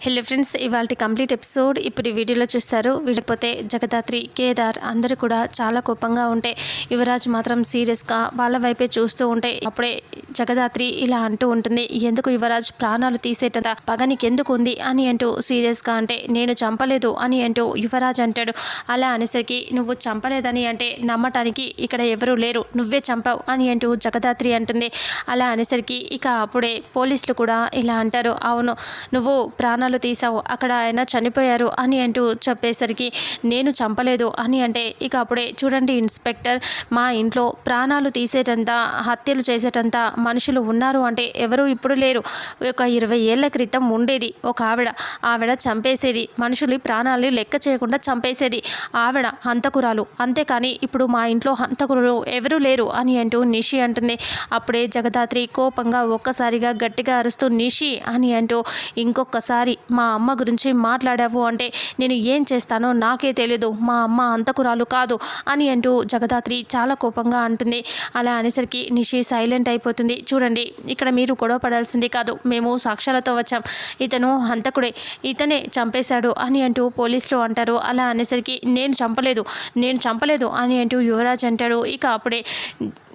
Hello friends ఇవాళ complete episode. ఇప్పుడు వీడియోలో చూస్తారు. వీడిపోతే జగదాత్రి కేదార్ అందరూ కూడా చాలా కోపంగా ఉంటే యువరాజ్ మాత్రం సీరియస్గా వాళ్ళ వైపే చూస్తూ ఉంటే అప్పుడే జగదాత్రి ఇలా అంటూ ఉంటుంది ఎందుకు యువరాజ్ ప్రాణాలు తీసేటంత పగ నీకెందుకు ఉంది? అని అంటూ సీరియస్గా అంటే నేను చంపలేదు అని అంటూ యువరాజ్ అంటాడు. అలా అనేసరికి నువ్వు చంపలేదని అంటే నమ్మటానికి ఇక్కడ ఎవరూ లేరు. నువ్వే చంపావు అని అంటూ జగదాత్రి అంటుంది. అలా అనేసరికి ఇక అప్పుడే పోలీసులు కూడా ఇలా అంటారు. అవును నువ్వు ప్రాణాలు తీసావు అక్కడ ఆయన చనిపోయారు అని అంటూ చెప్పేసరికి నేను చంపలేదు అని అంటే ఇక అప్పుడే చూడండి ఇన్స్పెక్టర్ మా ఇంట్లో ప్రాణాలు తీసేటంత హత్యలు చేసేటంత మనుషులు ఉన్నారు అంటే ఎవరు ఇప్పుడు లేరు. ఒక ఇరవై ఏళ్ళ క్రితం ఉండేది ఒక ఆవిడ. ఆవిడ చంపేసేది మనుషులు ప్రాణాలు లెక్క చేయకుండా చంపేసేది ఆవిడ హంతకురాలు. అంతేకాని ఇప్పుడు మా ఇంట్లో హంతకురాలు ఎవరు లేరు అని అంటూ నిషి అంటుంది. అప్పుడే జగదాత్రి కోపంగా ఒక్కసారిగా గట్టిగా అరుస్తూ నిషి అని అంటూ ఇంకొకసారి మా అమ్మ గురించి మాట్లాడావు అంటే నేను ఏం చేస్తానో నాకే తెలీదు. మా అమ్మ అంతకురాలు కాదు అని అంటూ జగదాత్రి చాలా కోపంగా అంటుంది. అలా అనేసరికి నిషి సైలెంట్ అయిపోతుంది. చూడండి ఇక్కడ మీరు గొడవ పడాల్సింది కాదు. మేము సాక్ష్యాలతో వచ్చాం. ఇతను హంతకుడే. ఇతనే చంపేశాడు అని అంటూ పోలీసులు అంటారు. అలా అనేసరికి నేను చంపలేదు నేను చంపలేదు అని అంటూ యువరాజ్ అంటాడు. ఇక అప్పుడే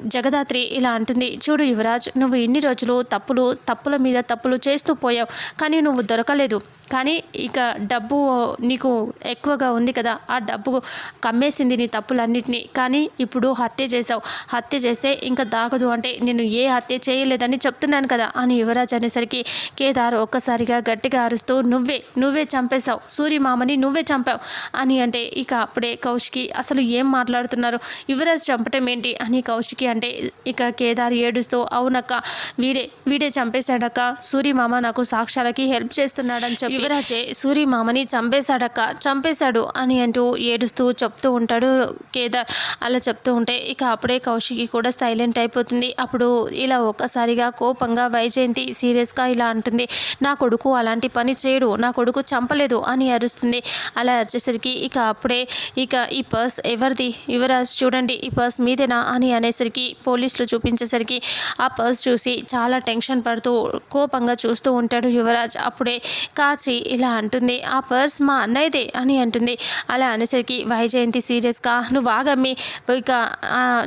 జగదాత్రి ఇలా అంటుంది. చూడు యువరాజ్ నువ్వు ఇన్ని రోజులు తప్పులు తప్పుల మీద తప్పులు చేస్తూ పోయావు. కానీ నువ్వు దొరకలేదు. కానీ ఇక డబ్బు నీకు ఎక్కువగా ఉంది కదా ఆ డబ్బు కమ్మేసింది నీ తప్పులన్నింటినీ. కానీ ఇప్పుడు హత్య చేసావు హత్య చేస్తే ఇంకా దాగదు. అంటే నేను ఏ హత్య చేయలేదని చెప్తున్నాను కదా అని యువరాజ్ అనేసరికి కేదార్ ఒక్కసారిగా గట్టిగా అరుస్తూ నువ్వే నువ్వే చంపేశావు. సూర్యమామని నువ్వే చంపావు. అని అంటే ఇక అప్పుడే కౌశికి అసలు ఏం మాట్లాడుతున్నారు? యువరాజ్ చంపటం ఏంటి? అని కౌశికి అంటే ఇక కేదార్ ఏడుస్తూ అవునక్క వీడే వీడే చంపేశాడక్క. సూర్యమామ నాకు సాక్ష్యాలకి హెల్ప్ చేస్తున్నాడు? చేస్తున్నాడని చెప్పి యువరాజే సూర్యమామని చంపేశాడక్క చంపేశాడు అని అంటూ ఏడుస్తూ చెప్తూ ఉంటాడు కేదార్. అలా చెప్తూ ఉంటే ఇక అప్పుడే కౌశికి కూడా సైలెంట్ అయిపోతుంది. అప్పుడు ఇలా ఒక్కసారిగా కోపంగా వైజయంతి సీరియస్గా ఇలా అంటుంది. నా కొడుకు అలాంటి పని చేయడు నా కొడుకు చంపలేదు అని అరుస్తుంది. అలా అరిచేసరికి ఇక అప్పుడే ఇక ఈ పర్స్ ఎవరిది? యువరాజ్ చూడండి ఈ పర్స్ మీదేనా? అని అనేసరికి పోలీసులు చూపించేసరికి ఆ పర్స్ చూసి చాలా టెన్షన్ పడుతూ కోపంగా చూస్తూ ఉంటాడు యువరాజ్. అప్పుడే కాచి ఇలా అంటుంది. ఆ పర్స్ మా అన్నయ్యదే అని అంటుంది. అలా అనేసరికి వైజయంతి సీరియస్గా నువ్వు వాగమ్మి ఇక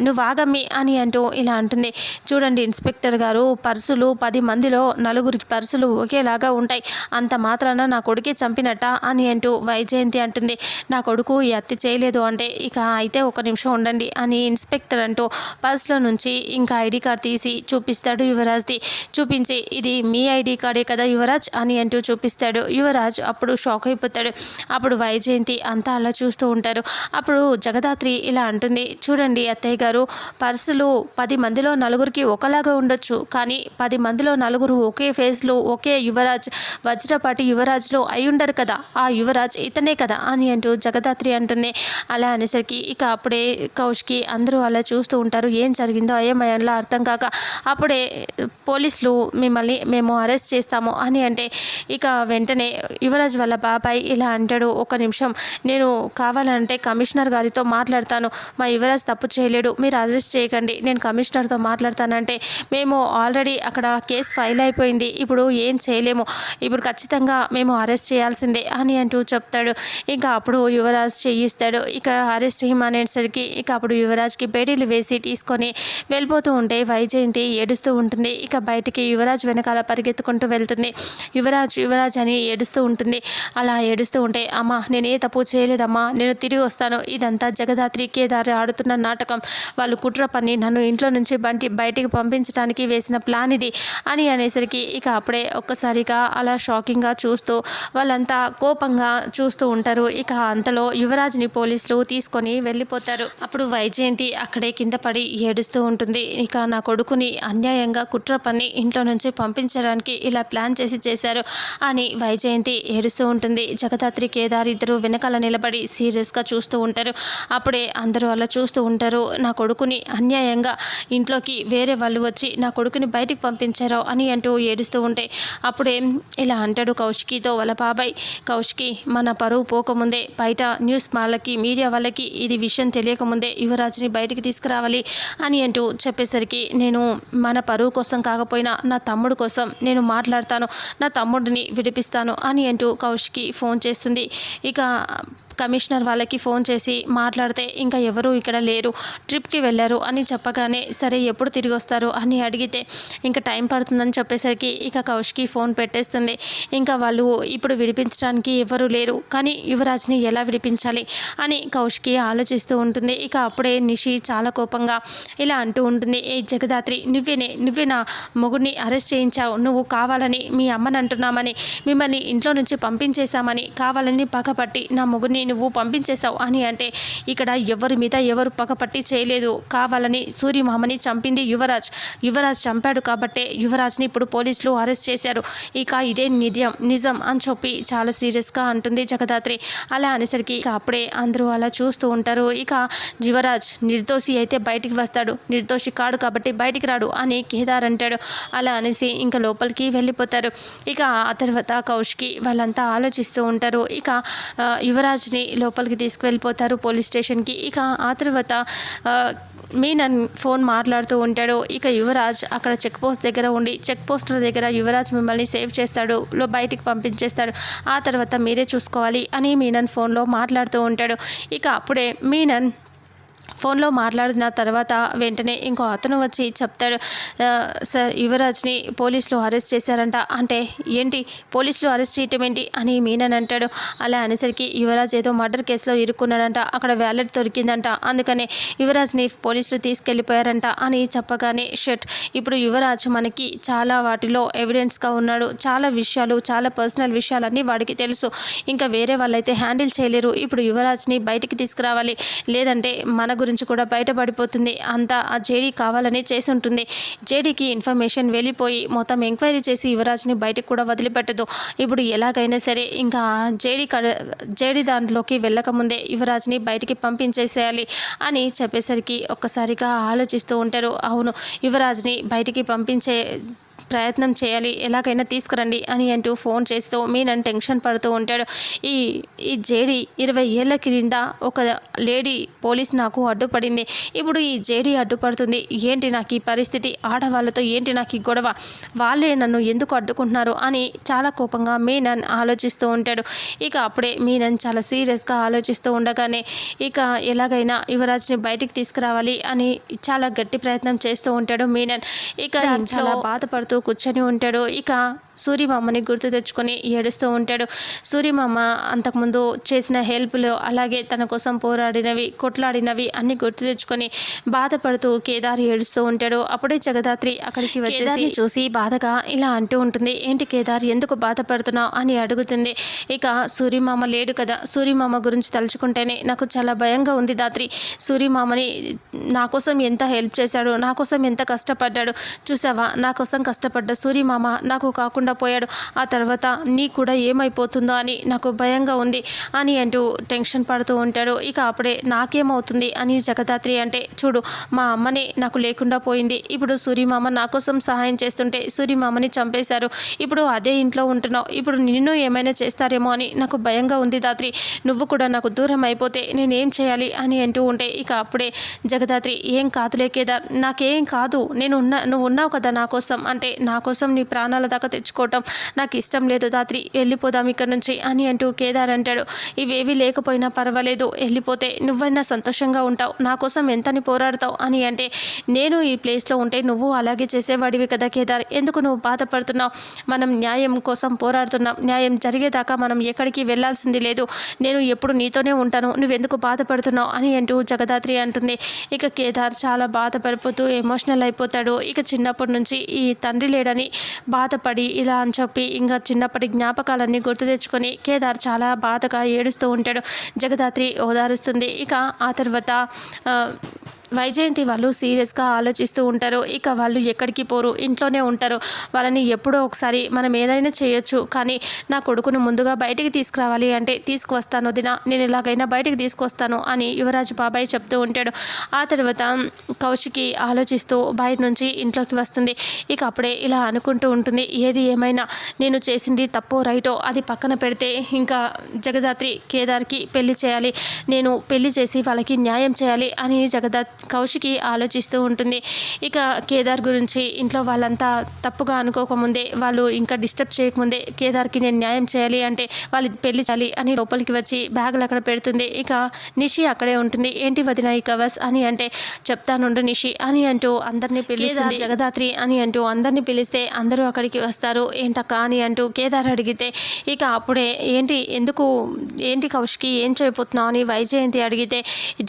నువ్వు వాగమ్మి అని అంటూ ఇలా అంటుంది. చూడండి ఇన్స్పెక్టర్ గారు పర్సులు పది మందిలో నలుగురికి పర్సులు ఒకేలాగా ఉంటాయి. అంత మాత్రాన నా కొడుకే చంపినట్ట అని అంటూ వైజయంతి అంటుంది. నా కొడుకు ఈ హత్య చేయలేదు అంటే ఇక అయితే ఒక నిమిషం ఉండండి అని ఇన్స్పెక్టర్ అంటూ పర్సులో నుంచి ఇంకా ఐడి కార్డ్ తీసి చూపిస్తాడు యువరాజ్ది. చూపించి ఇది మీ ఐడి కార్డే కదా యువరాజ్ అని అంటూ చూపిస్తాడు. యువరాజ్ అప్పుడు షాక్ అయిపోతాడు. అప్పుడు వైజయంతి అంతా అలా చూస్తూ ఉంటారు. అప్పుడు జగదాత్రి ఇలా అంటుంది. చూడండి అత్తయ్య గారు పర్సులు పది మందిలో నలుగురికి ఒకలాగా ఉండొచ్చు. కానీ పది మందిలో నలుగురు ఒకే ఫేస్లో ఒకే యువరాజ్ వజ్రపాటి యువరాజ్లో అయి ఉండరు కదా. ఆ యువరాజ్ ఇతనే కదా అని అంటూ జగదాత్రి అంటుంది. అలా అనేసరికి ఇక అప్పుడే కౌష్కి అందరూ అలా చూస్తూ ఉంటారు. ఏం జరిగిందో అయ్యమయంలో అర్థం కాక అప్పుడే పోలీసులు మిమ్మల్ని మేము అరెస్ట్ చేస్తాము అని అంటే ఇక వెంటనే యువరాజ్ వాళ్ళ బాబాయ్ ఇలా అంటాడు ఒక నిమిషం. నేను కావాలంటే కమిషనర్ గారితో మాట్లాడతాను. మా యువరాజ్ తప్పు చేయలేడు. మీరు అరెస్ట్ చేయకండి. నేను కమిషనర్తో మాట్లాడతానంటే మేము ఆల్రెడీ అక్కడ కేసు ఫైల్ అయిపోయింది. ఇప్పుడు ఏం చేయలేము. ఇప్పుడు ఖచ్చితంగా మేము అరెస్ట్ చేయాల్సిందే అని అంటూ చెప్తాడు. ఇంకా అప్పుడు యువరాజ్ చేయిస్తాడు. ఇక అరెస్ట్ చేయమనేసరికి ఇక అప్పుడు యువరాజ్కి బేడీలు వేసి తీసుకొని వెళ్ళిపోతూ ఉంటే వైజయంతి ఏడుస్తూ ఉంటుంది. ఇక బయటికి యువరాజ్ వెనకాల పరిగెత్తుకుంటూ వెళ్తుంది. యువరాజ్ యువరాజ్ అని ఏడుస్తూ ఉంటుంది. అలా ఏడుస్తూ ఉంటే అమ్మ నేను ఏ తప్పు చేయలేదమ్మా నేను తిరిగి వస్తాను. ఇదంతా జగదాత్రి కేదారి ఆడుతున్న నాటకం. వాళ్ళు కుట్ర పని నన్ను ఇంట్లో నుంచి బంటి బయటికి పంపించడానికి వేసిన ప్లాన్ ఇది అని అనేసరికి ఇక అప్పుడే ఒక్కసారిగా అలా షాకింగ్గా చూస్తూ వాళ్ళంతా కోపంగా చూస్తూ ఉంటారు. ఇక అంతలో యువరాజ్ని పోలీసులు తీసుకొని వెళ్ళిపోతారు. అప్పుడు వైజయంతి అక్కడే కింద పడి ఏడుస్తూ ఉంటుంది. ఇక నా కొడుకుని అన్యాయంగా కుట్ర పని ఇంట్లో నుంచి పంపించడానికి ఇలా ప్లాన్ చేసి చేశారు. అని వైజయంతి ఏడుస్తూ ఉంటుంది. జగదాత్రి కేదార్ ఇద్దరు వెనకాల నిలబడి సీరియస్గా చూస్తూ ఉంటారు. అప్పుడే అందరూ అలా చూస్తూ ఉంటారు. నా కొడుకుని అన్యాయంగా ఇంట్లోకి వేరే వాళ్ళు వచ్చి నా కొడుకుని బయటికి పంపించారు అని అంటూ ఏడుస్తూ ఉంటే అప్పుడే ఇలా అంటాడు కౌశికితో వాళ్ళ బాబాయ్. కౌశికి మన పరువు పోకముందే బయట న్యూస్ వాళ్ళకి మీడియా వాళ్ళకి ఇది విషయం తెలియకముందే యువరాజుని బయటికి తీసుకురావాలి అని అంటూ చెప్పేసరికి నేను మన పరువు కోసం కాకపోయినా నా తమ్ముడు కోసం నేను మాట్లాడతాను. నా తమ్ముడిని విడిపిస్తాను అని అంటూ కౌష్కి ఫోన్ చేస్తుంది. ఇక కమిషనర్ వాళ్ళకి ఫోన్ చేసి మాట్లాడితే ఇంకా ఎవరు ఇక్కడ లేరు ట్రిప్కి వెళ్ళారు అని చెప్పగానే సరే ఎప్పుడు తిరిగి వస్తారు అని అడిగితే ఇంకా టైం పడుతుందని చెప్పేసరికి ఇక కౌష్కి ఫోన్ పెట్టేస్తుంది. ఇంకా వాళ్ళు ఇప్పుడు విడిపించడానికి ఎవరు లేరు కానీ యువరాజ్ని ఎలా విడిపించాలి అని కౌష్కి ఆలోచిస్తూ ఉంటుంది. ఇక అప్పుడే నిషి చాలా కోపంగా ఇలా అంటూ ఉంటుంది ఏ జగదాత్రి నువ్వేనే నువ్వే నా మొగుడిని అరెస్ట్ చేయించావు నువ్వు కావాలని మీ అమ్మని అంటున్నామని మిమ్మల్ని ఇంట్లో నుంచి పంపించేశామని కావాలని పగపట్టి నా మొగుడిని నువ్వు పంపించేశావు అని అంటే ఇక్కడ ఎవరి మీద ఎవరు పగపట్టి చేయలేదు. కావాలని సూర్యమామని చంపింది యువరాజ్. యువరాజ్ చంపాడు కాబట్టే యువరాజ్ని ఇప్పుడు పోలీసులు అరెస్ట్ చేశారు. ఇక ఇదే నిజం నిజం అని చెప్పి చాలా సీరియస్గా అంటుంది జగదాత్రి. అలా అనేసరికి ఇక అప్పుడే అందరూ అలా చూస్తూ ఉంటారు. ఇక యువరాజ్ నిర్దోషి అయితే బయటికి వస్తాడు. నిర్దోషి కాడు కాబట్టి బయటికి రాడు అని కేదార్ అంటాడు. అలా అనేసి ఇంకా లోపలికి వెళ్ళిపోతారు. ఇక ఆ తర్వాత కౌష్కి వాళ్ళంతా ఆలోచిస్తూ ఉంటారు. ఇక యువరాజ్ని యువరాజ్ని లోపలికి తీసుకువెళ్ళిపోతారు పోలీస్ స్టేషన్కి. ఇక ఆ తర్వాత మీనన్ ఫోన్ మాట్లాడుతూ ఉంటాడు. ఇక యువరాజ్ అక్కడ చెక్ పోస్ట్ దగ్గర ఉండి చెక్ పోస్టుల దగ్గర యువరాజ్ మిమ్మల్ని సేవ్ చేస్తాడు లో బయటికి పంపించేస్తాడు. ఆ తర్వాత మీరే చూసుకోవాలి అని మీనన్ ఫోన్లో మాట్లాడుతూ ఉంటాడు. ఇక అప్పుడే మీనన్ ఫోన్లో మాట్లాడిన తర్వాత వెంటనే ఇంకో అతను వచ్చి చెప్తాడు సార్ యువరాజ్ని పోలీసులు అరెస్ట్ చేశారంట. అంటే ఏంటి? పోలీసులు అరెస్ట్ చేయటం ఏంటి? అని మీనన్ అంటాడు. అలా అనేసరికి యువరాజ్ ఏదో మర్డర్ కేసులో ఇరుక్కున్నాడంట. అక్కడ వ్యాలెట్ దొరికిందంట. అందుకనే యువరాజ్ని పోలీసులు తీసుకెళ్ళిపోయారంట అని చెప్పగానే షట్. ఇప్పుడు యువరాజ్ మనకి చాలా వాటిలో ఎవిడెన్స్గా ఉన్నాడు. చాలా విషయాలు చాలా పర్సనల్ విషయాలన్నీ వాడికి తెలుసు. ఇంకా వేరే వాళ్ళైతే హ్యాండిల్ చేయలేరు. ఇప్పుడు యువరాజ్ని బయటికి తీసుకురావాలి. లేదంటే మన గురించి కూడా బయటపడిపోతుంది. అంతా ఆ జేడీ కావాలని చేసి ఉంటుంది జేడీకి ఇన్ఫర్మేషన్ వెళ్ళిపోయి మొత్తం ఎంక్వైరీ చేసి యువరాజ్ని బయటకు కూడా వదిలిపెట్టదు. ఇప్పుడు ఎలాగైనా సరే ఇంకా జేడీ కడ జేడీ దాంట్లోకి వెళ్ళకముందే యువరాజ్ని బయటికి పంపించేసేయాలి అని చెప్పేసరికి ఒక్కసారిగా ఆలోచిస్తూ ఉంటారు. అవును యువరాజ్ని బయటికి పంపించే ప్రయత్నం చేయాలి ఎలాగైనా తీసుకురండి అని అంటూ ఫోన్ చేస్తూ మీనన్ టెన్షన్ పడుతూ ఉంటాడు. ఈ ఈ జేడి ఇరవై ఏళ్ళ క్రింద ఒక లేడీ పోలీస్ నాకు అడ్డుపడింది. ఇప్పుడు ఈ జేడి అడ్డుపడుతుంది. ఏంటి నాకు ఈ పరిస్థితి? ఆడవాళ్ళతో ఏంటి నాకు ఈ గొడవ? వాళ్ళే నన్ను ఎందుకు అడ్డుకుంటున్నారు అని చాలా కోపంగా మీనన్ ఆలోచిస్తూ ఉంటాడు. ఇక అప్పుడే మీనన్ చాలా సీరియస్గా ఆలోచిస్తూ ఉండగానే ఇక ఎలాగైనా యువరాజ్ని బయటికి తీసుకురావాలి అని చాలా గట్టి ప్రయత్నం చేస్తూ ఉంటాడు మీనన్. ఇక చాలా బాధపడుతూ కూర్చొని ఉంటాడు. ఇక సూర్యమామని గుర్తు తెచ్చుకొని ఏడుస్తూ ఉంటాడు. సూర్యమామ అంతకుముందు చేసిన హెల్ప్లు అలాగే తన కోసం పోరాడినవి కొట్లాడినవి అన్ని గుర్తు తెచ్చుకొని బాధపడుతూ కేదారి ఏడుస్తూ ఉంటాడు. అప్పుడే జగదాత్రి అక్కడికి వచ్చేసి చూసి బాధగా ఇలా అంటూ ఉంటుంది. ఏంటి కేదార్ ఎందుకు బాధపడుతున్నావు అని అడుగుతుంది. ఇక సూర్యమామ లేడు కదా. సూర్యమామ గురించి తలుచుకుంటేనే నాకు చాలా భయంగా ఉంది దాత్రి. సూర్యమామని నా కోసం ఎంత హెల్ప్ చేశాడు? నా కోసం ఎంత కష్టపడ్డాడు? చూసావా నా కోసం కష్టపడ్డ సూర్యమామ నాకు కాకుండా పోయాడు. ఆ తర్వాత నీ కూడా ఏమైపోతుందో? అని నాకు భయంగా ఉంది అని అంటూ టెన్షన్ పడుతూ ఉంటాడు. ఇక అప్పుడే నాకేమవుతుంది? అని జగదాత్రి అంటే చూడు మా అమ్మని నాకు లేకుండా పోయింది. ఇప్పుడు సూర్యమామ నా కోసం సహాయం చేస్తుంటే సూర్యమామని చంపేశారు. ఇప్పుడు అదే ఇంట్లో ఉంటున్నావు. ఇప్పుడు నిన్ను ఏమైనా చేస్తారేమో అని నాకు భయంగా ఉంది దాత్రి. నువ్వు కూడా నాకు దూరం అయిపోతే నేనేం చేయాలి? అని అంటూ ఉంటే ఇక అప్పుడే జగదాత్రి ఏం కాదులే కేదార్. నాకేం కాదు. నేను ఉన్న నువ్వు ఉన్నావు కదా నా కోసం. అంటే నా కోసం నీ ప్రాణాల దాకా చేసుకోవటం. నాకు ఇష్టం లేదు దాత్రి వెళ్ళిపోదాం ఇక్కడ నుంచి అని అంటూ కేదార్ అంటాడు. ఇవేవి లేకపోయినా పర్వాలేదు వెళ్ళిపోతే నువ్వైనా సంతోషంగా ఉంటావు. నా కోసం ఎంతని పోరాడతావు అని అంటే నేను ఈ ప్లేస్లో ఉంటే నువ్వు అలాగే చేసేవాడివి కదా కేదార్. ఎందుకు నువ్వు బాధపడుతున్నావు? మనం న్యాయం కోసం పోరాడుతున్నాం. న్యాయం జరిగేదాకా మనం ఎక్కడికి వెళ్ళాల్సింది లేదు. నేను ఎప్పుడు నీతోనే ఉంటాను. నువ్వెందుకు బాధపడుతున్నావు? అని అంటూ జగదాత్రి అంటుంది. ఇక కేదార్ చాలా బాధపడిపోతూ ఎమోషనల్ అయిపోతాడు. ఇక చిన్నప్పటి నుంచి ఈ తండ్రి లేడని బాధపడి ఇలా అని చెప్పి ఇంకా చిన్నప్పటి జ్ఞాపకాలన్నీ గుర్తు తెచ్చుకొని కేదార్ చాలా బాధగా ఏడుస్తూ ఉంటాడు. జగదాత్రి ఓదారుస్తుంది. ఇక ఆ తర్వాత వైజయంతి వాళ్ళు సీరియస్గా ఆలోచిస్తూ ఉంటారు. ఇక వాళ్ళు ఎక్కడికి పోరు ఇంట్లోనే ఉంటారు. వాళ్ళని ఎప్పుడో ఒకసారి మనం ఏదైనా చేయొచ్చు. కానీ నా కొడుకును ముందుగా బయటికి తీసుకురావాలి అంటే తీసుకువస్తాను దిన నేను ఎలాగైనా బయటికి తీసుకొస్తాను అని యువరాజు బాబాయ్ చెప్తూ ఉంటాడు. ఆ తర్వాత కౌశికి ఆలోచిస్తూ బయట నుంచి ఇంట్లోకి వస్తుంది. ఇక అప్పుడే ఇలా అనుకుంటూ ఉంటుంది. ఏది ఏమైనా నేను చేసింది తప్పో రైటో అది పక్కన పెడితే ఇంకా జగదాత్రి కేదార్కి పెళ్ళి చేయాలి నేను పెళ్ళి చేసి వాళ్ళకి న్యాయం చేయాలి అని జగదాత్రి కౌశికి ఆలోచిస్తూ ఉంటుంది. ఇక కేదార్ గురించి ఇంట్లో వాళ్ళంతా తప్పుగా అనుకోకముందే వాళ్ళు ఇంకా డిస్టర్బ్ చేయకముందే కేదార్కి నేను న్యాయం చేయాలి అంటే వాళ్ళు పెళ్ళి చేయాలి అని లోపలికి వచ్చి బ్యాగులు అక్కడ పెడుతుంది. ఇక నిషి అక్కడే ఉంటుంది. ఏంటి వదిన ఈ కవర్స్ అని అంటే చెప్తానుండు నిషి అని అంటూ అందరినీ పిలుస్తుంది. జగదాత్రి అని అంటూ అందరినీ పిలిస్తే అందరూ అక్కడికి వస్తారు. ఏంటక్క అని అంటూ కేదార్ అడిగితే ఇక అప్పుడే ఏంటి ఎందుకు ఏంటి కౌశికి ఏం చేయబోతున్నావు అని వైజయంతి అడిగితే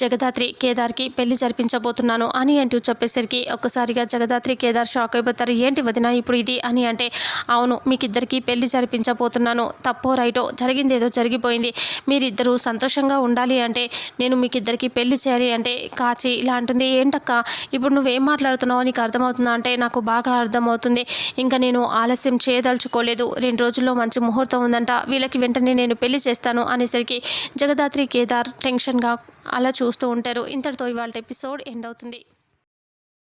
జగదాత్రి కేదార్కి పెళ్ళి చూపించబోతున్నాను అని అంటూ చెప్పేసరికి ఒక్కసారిగా జగదాత్రి కేదార్ షాక్ అయిపోతారు. ఏంటి వదిన ఇప్పుడు ఇది? అని అంటే అవును మీకిద్దరికి పెళ్ళి జరిపించబోతున్నాను. తప్పో రైటో జరిగిందేదో జరిగిపోయింది. మీరిద్దరూ సంతోషంగా ఉండాలి అంటే నేను మీకిద్దరికి పెళ్ళి చేయాలి అంటే కాచి ఇలా అంటుంది. ఏంటక్క ఇప్పుడు నువ్వేం మాట్లాడుతున్నావు నీకు అర్థమవుతుందా అంటే నాకు బాగా అర్థమవుతుంది. ఇంకా నేను ఆలస్యం చేయదలుచుకోలేదు. రెండు రోజుల్లో మంచి ముహూర్తం ఉందంట. వీళ్ళకి వెంటనే నేను పెళ్ళి చేస్తాను అనేసరికి జగదాత్రి కేదార్ టెన్షన్గా అలా చూస్తూ ఉంటారు. ఇంతటితో ఇవాళ ఎపిసోడ్ ఎండ్ అవుతుంది.